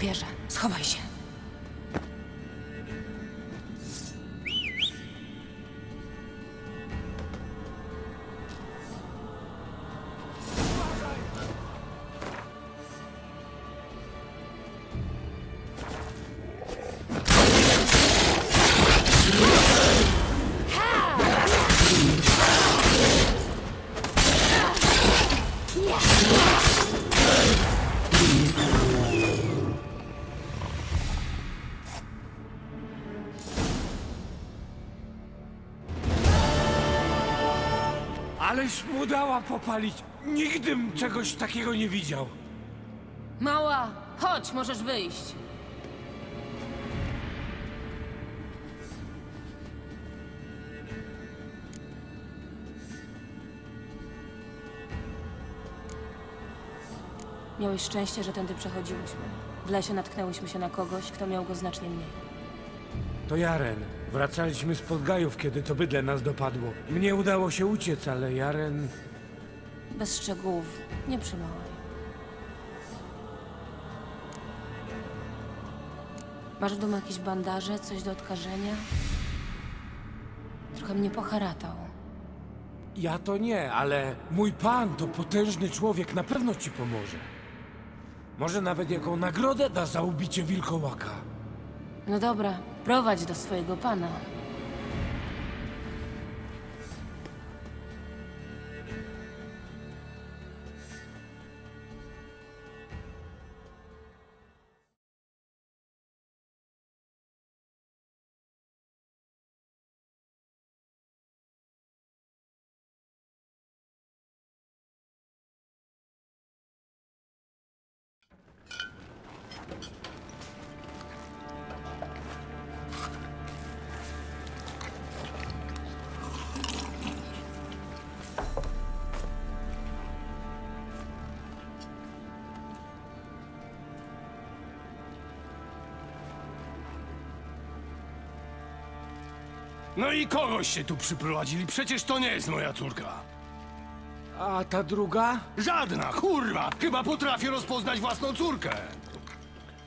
Wierzę. Schowaj się. Aleś mu dała popalić. Nigdy czegoś takiego nie widział. Mała, chodź, możesz wyjść. Miałeś szczęście, że tędy przechodziłyśmy. W lesie natknęłyśmy się na kogoś, kto miał go znacznie mniej. To Jaren. Wracaliśmy z Podgajów, kiedy to bydle nas dopadło. Mnie udało się uciec, ale Jaren... Bez szczegółów, nie przymałaj. Masz w domu jakieś bandaże, coś do odkażenia? Trochę mnie poharatał. Ja to nie, ale mój pan to potężny człowiek, na pewno ci pomoże. Może nawet jaką nagrodę da za ubicie wilkołaka. No dobra, prowadź do swojego pana. No i kogoście tu przyprowadzili? Przecież to nie jest moja córka. A ta druga? Żadna, kurwa! Chyba potrafię rozpoznać własną córkę.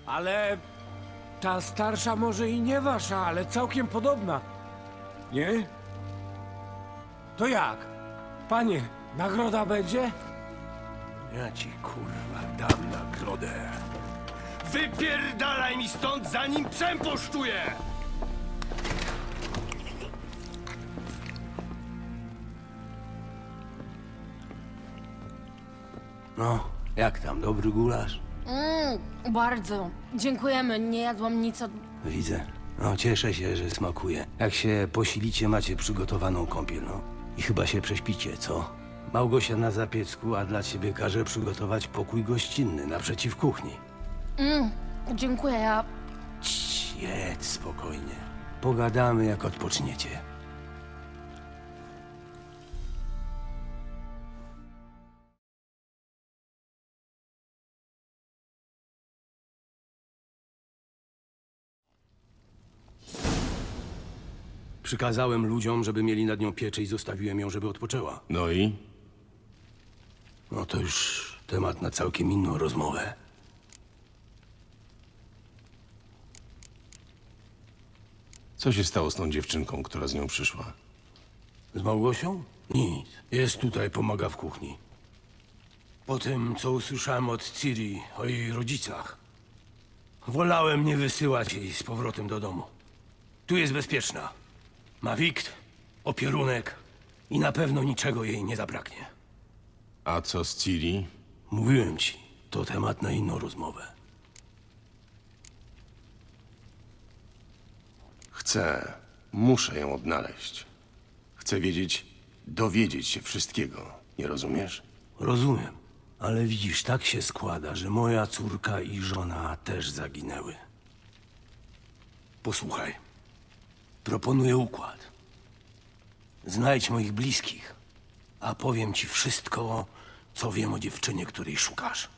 Ale ta starsza może i nie wasza, ale całkiem podobna. Nie? To jak? Panie, nagroda będzie? Ja ci kurwa dam nagrodę. Wypierdalaj mi stąd, zanim psem poszczuję! No, jak tam, dobry gulasz? Mm, bardzo. Dziękujemy, nie jadłam nic od... Widzę. No, cieszę się, że smakuje. Jak się posilicie, macie przygotowaną kąpiel, no. I chyba się prześpicie, co? Małgosia na zapiecku, a dla ciebie każe przygotować pokój gościnny naprzeciw kuchni. Dziękuję, ja... Cii, jedz spokojnie. Pogadamy, jak odpoczniecie. Przykazałem ludziom, żeby mieli nad nią pieczę i zostawiłem ją, żeby odpoczęła. No i? No to już temat na całkiem inną rozmowę. Co się stało z tą dziewczynką, która z nią przyszła? Z Małgosią? Nic. Jest tutaj, pomaga w kuchni. Po tym, co usłyszałem od Ciri o jej rodzicach, wolałem nie wysyłać jej z powrotem do domu. Tu jest bezpieczna. Ma wikt, opierunek i na pewno niczego jej nie zabraknie. A co z Ciri? Mówiłem ci, to temat na inną rozmowę. Chcę, muszę ją odnaleźć. Chcę wiedzieć, dowiedzieć się wszystkiego. Nie rozumiesz? Rozumiem, ale widzisz, tak się składa, że moja córka i żona też zaginęły. Posłuchaj. Proponuję układ. Znajdź moich bliskich, a powiem ci wszystko, co wiem o dziewczynie, której szukasz.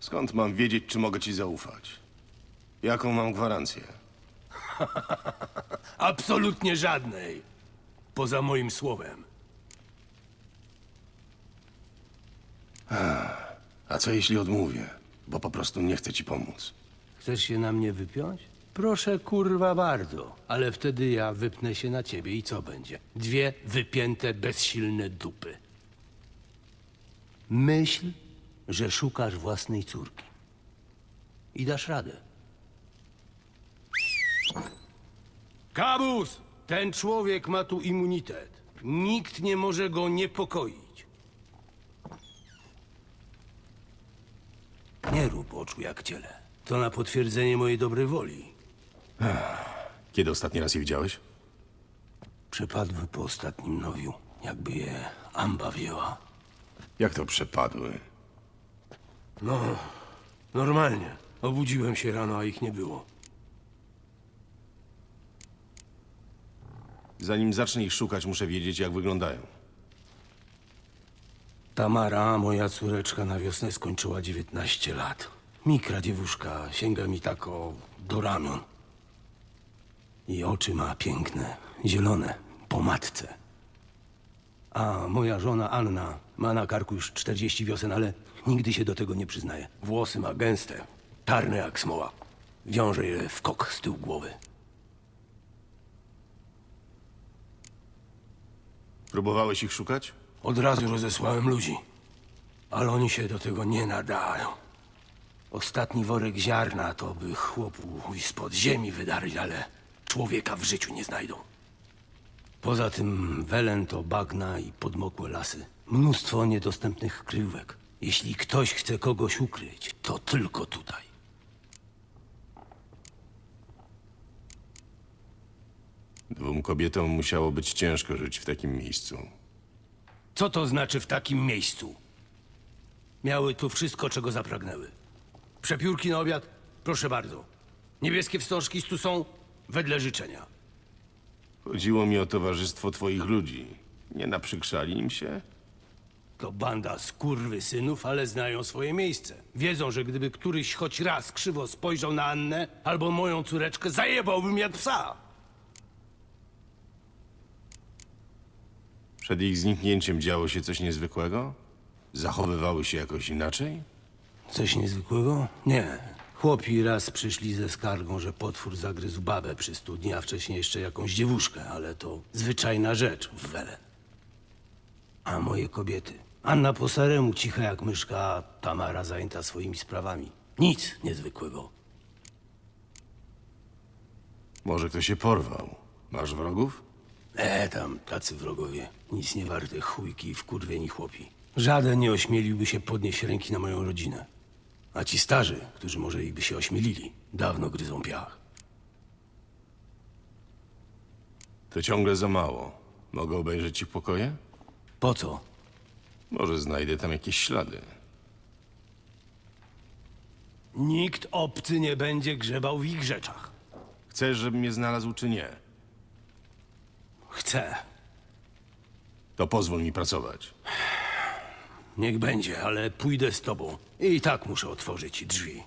Skąd mam wiedzieć, czy mogę ci zaufać? Jaką mam gwarancję? Absolutnie żadnej. Poza moim słowem. A co jeśli odmówię? Bo po prostu nie chcę ci pomóc. Chcesz się na mnie wypiąć? Proszę, kurwa, bardzo. Ale wtedy ja wypnę się na ciebie i co będzie? Dwie wypięte, bezsilne dupy. Myśl, że szukasz własnej córki. I dasz radę. Kabus! Ten człowiek ma tu immunitet. Nikt nie może go niepokoić. Nie rób oczu jak ciele. To na potwierdzenie mojej dobrej woli. Kiedy ostatni raz je widziałeś? Przepadły po ostatnim nowiu, jakby je amba wzięła. Jak to przepadły? No, normalnie. Obudziłem się rano, a ich nie było. Zanim zacznę ich szukać, muszę wiedzieć, jak wyglądają. Tamara, moja córeczka, na wiosnę skończyła 19 lat. Mikra dziewuszka sięga mi tak o do ramion. I oczy ma piękne, zielone, po matce. A moja żona Anna ma na karku już 40 wiosen, ale nigdy się do tego nie przyznaje. Włosy ma gęste, czarne jak smoła. Wiąże je w kok z tyłu głowy. Próbowałeś ich szukać? Od razu rozesłałem ludzi, ale oni się do tego nie nadają. Ostatni worek ziarna to by chłopu spod ziemi wydarli, ale człowieka w życiu nie znajdą. Poza tym Welen to bagna i podmokłe lasy. Mnóstwo niedostępnych kryjówek. Jeśli ktoś chce kogoś ukryć, to tylko tutaj. Dwóm kobietom musiało być ciężko żyć w takim miejscu. Co to znaczy w takim miejscu? Miały tu wszystko, czego zapragnęły. Przepiórki na obiad? Proszę bardzo. Niebieskie wstążki tu są wedle życzenia. Chodziło mi o towarzystwo twoich ludzi. Nie naprzykrzali im się? To banda synów, ale znają swoje miejsce. Wiedzą, że gdyby któryś choć raz krzywo spojrzał na Annę albo moją córeczkę, zajebałbym jak psa. Przed ich zniknięciem działo się coś niezwykłego? Zachowywały się jakoś inaczej? Coś niezwykłego? Nie. Chłopi raz przyszli ze skargą, że potwór zagryzł babę przy studni, a wcześniej jeszcze jakąś dziewuszkę, ale to zwyczajna rzecz w Welen. A moje kobiety? Anna po staremu, cicha jak myszka, a Tamara zajęta swoimi sprawami. Nic niezwykłego. Może ktoś się porwał? Masz wrogów? E, tam tacy wrogowie. Nic nie warte chujki i wkurwieni chłopi. Żaden nie ośmieliłby się podnieść ręki na moją rodzinę. A ci starzy, którzy może i by się ośmielili, dawno gryzą piach. To ciągle za mało. Mogę obejrzeć ich pokoje? Po co? Może znajdę tam jakieś ślady. Nikt obcy nie będzie grzebał w ich rzeczach. Chcesz, żebym je znalazł, czy nie? Chcę. To pozwól mi pracować. Niech będzie, ale pójdę z tobą. I tak muszę otworzyć drzwi.